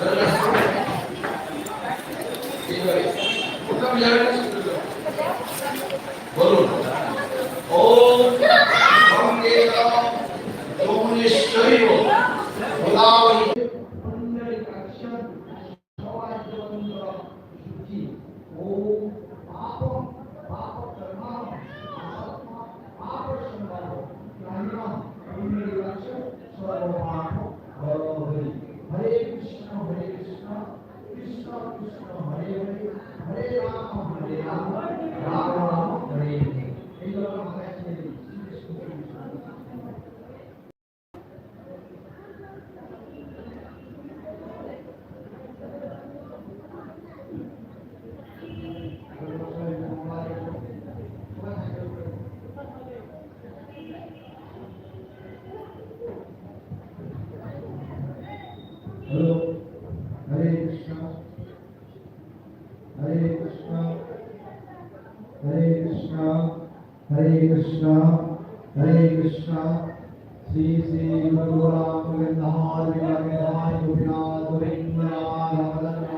Gracias. আপনি যাবেন না বলুন ও সংকেতম শৈব நாமம் நாமம் நிறையும் Hare Krishna, Hare Krishna, Hare Krishna. Sri Sri Madhura Madhura Madhura Madhura Madhura Madhura Madhura Madhura Madhura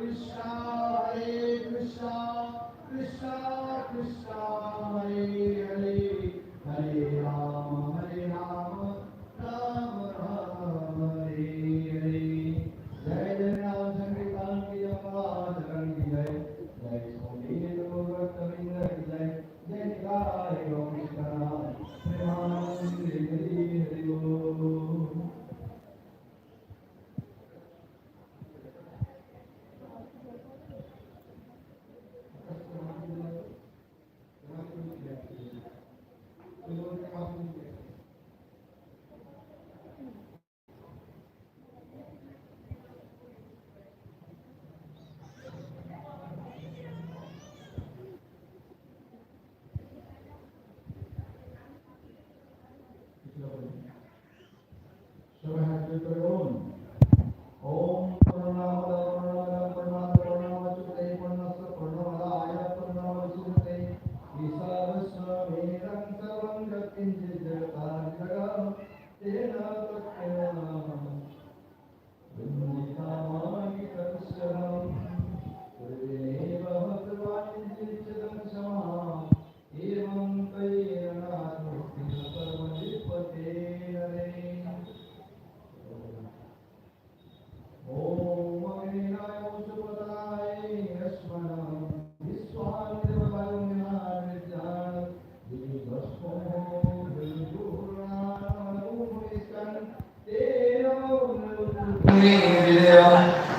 অগ্নি বিদেয়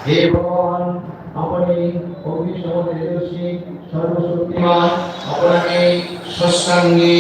হে ভগবান আপনি অগ্নি সমতেজস্বী সর্বশক্তিমান আপনাকে সৎসঙ্গী